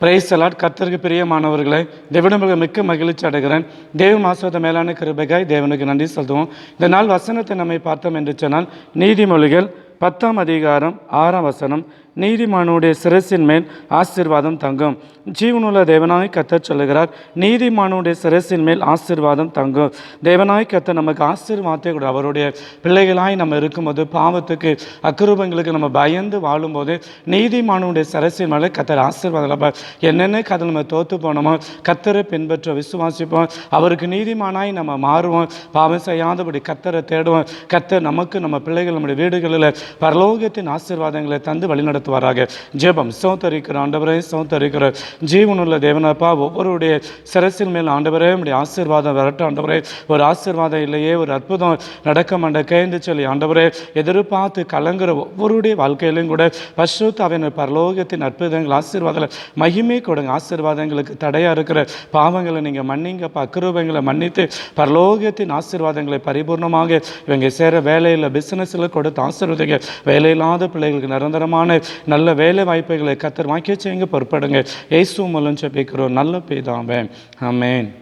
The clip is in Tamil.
பிரைஸ் அலாட் கர்த்தருக்கு பிரியமானவர்களை தேவனுக்கு மிக்க மகிழ்ச்சி அடைகிறேன். தேவ மாசத்த மேலான கிருபைகாய் தேவனுக்கு நன்றி செலுத்துவோம். இந்த நாள் வசனத்தை நம்மை பார்த்தோம் என்று சொன்னால் நீதிமொழிகள் பத்தாம் அதிகாரம் ஆறாம் வசனம் நீதிமானுடைய சிரசின் மேல் ஆசீர்வாதம் தங்கும். ஜீவனுள்ள தேவனாய் கத்தர் சொல்லுகிறார் நீதிமானுடைய சிரசின் மேல் ஆசீர்வாதம் தங்கும். தேவனாய் கத்த நமக்கு ஆசீர்வாதத்தை கூட. அவருடைய பிள்ளைகளாய் நம்ம இருக்கும்போது பாவத்துக்கு அக்குரூபங்களுக்கு நம்ம பயந்து வாழும்போது நீதிமானுடைய சிரசின் மேலே கத்தர் ஆசீர்வாதம் என்னென்ன கதை நம்ம தோத்து போனோமோ கத்தரை பின்பற்ற விசுவாசிப்போம். அவருக்கு நீதிமானாய் நம்ம மாறுவோம். பாவம் செய்யாதபடி கத்தரை தேடுவோம். கத்தர் நமக்கு நம்ம பிள்ளைகள் நம்முடைய வீடுகளில் பரலோகத்தின் ஆசீர்வாதங்களை தந்து வழிநடத்துவாராக. ஜெபம். சோத்தரிக்கிற ஆண்டவரே சோத்தரிக்கிற ஜீவனுள்ள தேவனப்பா ஒவ்வொருடைய சிரசின் மேல் ஆண்டவரே உடைய ஆசீர்வாதம் வரட்டும் ஆண்டவரே. ஒரு ஆசீர்வாதம் இல்லையே ஒரு அற்புதம் நடக்க கேந்து சொல்லி ஆண்டவரே. எதிர்பார்த்து கலங்குற ஒவ்வொருடைய வாழ்க்கையிலும் கூட பசுத்தாவின் பரலோகத்தின் அற்புதங்கள் ஆசீர்வாதங்களை மகிமை கொடுங்க. ஆசீர்வாதங்களுக்கு தடையாக இருக்கிற பாவங்களை நீங்கள் மன்னிங்கப்பா. அக்கிரூபங்களை மன்னித்து பரலோகத்தின் ஆசீர்வாதங்களை பரிபூர்ணமாக இவங்க சேர வேலையில் பிஸ்னஸில் கொடுத்து ஆசீர்வதிங்க. வேலையில்லாத பிள்ளைகளுக்கு நிரந்தரமான நல்ல வேலை வாய்ப்புகளை கத்தர் வாக்கி செய்யுங்க பொறுப்படுங்க. இயேசு மூலம் ஜெபிக்கிறோம். நல்ல பேதாவே. ஆமேன்.